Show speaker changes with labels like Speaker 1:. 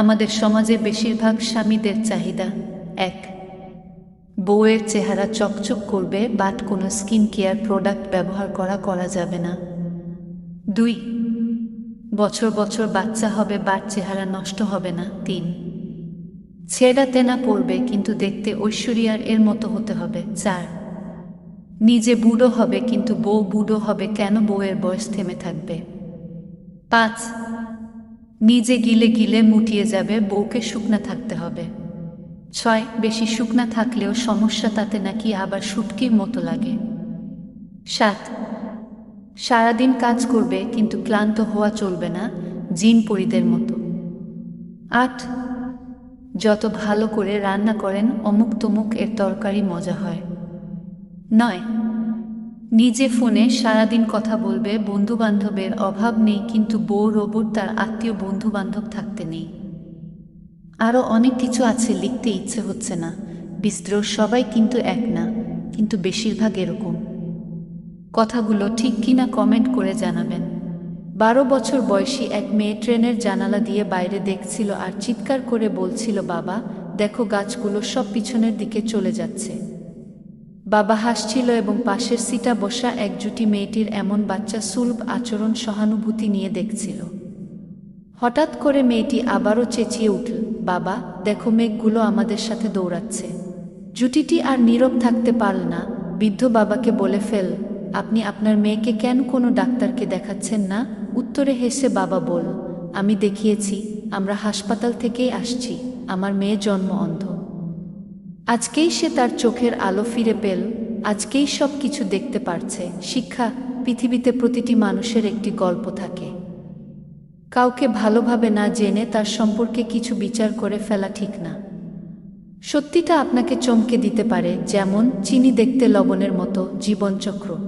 Speaker 1: আমাদের সমাজে বেশিরভাগ স্বামীদের চাহিদা এক। বউয়ের চেহারা চকচক করবে, বাট কোনো স্কিন কেয়ার প্রোডাক্ট ব্যবহার করা করা যাবে না। দুই, বছর বছর বাচ্চা হবে, বাট চেহারা নষ্ট হবে না। তিন, ছেঁড়া তেনা পড়বে কিন্তু দেখতে ঐশ্বরিয়ার এর মতো হতে হবে। চার, নিজে বুড়ো হবে, কিন্তু বউ বুড়ো হবে, কেন বউয়ের বয়স থেমে থাকবে? পাঁচ নিজে গিলে গিলে মুটিয়ে যাবে, বউকে শুকনা থাকতে হবে। ছয়, বেশি শুকনা থাকলেও সমস্যা তাতে নাকি আবার শুটকির মতো লাগে। সাত, সারাদিন কাজ করবে কিন্তু ক্লান্ত হওয়া চলবে না, জিন পরিদের মতো। আট, যত ভালো করে রান্না করেন, অমুক তমুক এর তরকারি মজা হয়। নয় নিজে ফোনে সারাদিন কথা বলবে বন্ধু বান্ধবের অভাব নেই, কিন্তু বউ, রোবট, তার আত্মীয় বন্ধু বান্ধব থাকতে নেই। আরও অনেক কিছু আছে, লিখতে ইচ্ছে হচ্ছে না। বিস্দ্রোহ সবাই কিন্তু এক না, কিন্তু বেশিরভাগ এরকম। কথাগুলো ঠিক কিনা কমেন্ট করে জানাবেন। বারো বছর বয়সী এক মেয়ে ট্রেনের জানালা দিয়ে বাইরে দেখছিল আর চিৎকার করে বলছিল, বাবা, দেখো গাছগুলো সব পিছনের দিকে চলে যাচ্ছে। বাবা হাসছিল এবং পাশের সিটা বসা এক জুটি মেয়েটির এমন বাচ্চা সুলভ আচরণ সহানুভূতি নিয়ে দেখছিল। হঠাৎ করে মেয়েটি আবারও চেঁচিয়ে উঠল, বাবা, দেখো মেঘগুলো আমাদের সাথে দৌড়াচ্ছে। জুটিটি আর নীরব থাকতে পারল না বৃদ্ধ বাবাকে বলে ফেল, আপনি আপনার মেয়েকে কেন কোনো ডাক্তারকে দেখাচ্ছেন না উত্তরে হেসে বাবা বল, আমি দেখিয়েছি, আমরা হাসপাতাল থেকেই আসছি। আমার মেয়ে জন্ম অন্ধ। আজকেই সে তার চোখের আলো ফিরে পেল, আজকেই সব কিছু দেখতে পারছে। শিক্ষা, পৃথিবীতে প্রতিটি মানুষের একটি গল্প থাকে। কাউকে ভালোভাবে না জেনে তার সম্পর্কে কিছু বিচার করে ফেলা ঠিক না। সত্যিটা আপনাকে চমকে দিতে পারে, যেমন চিনি দেখতে লবণের মতো জীবনচক্র।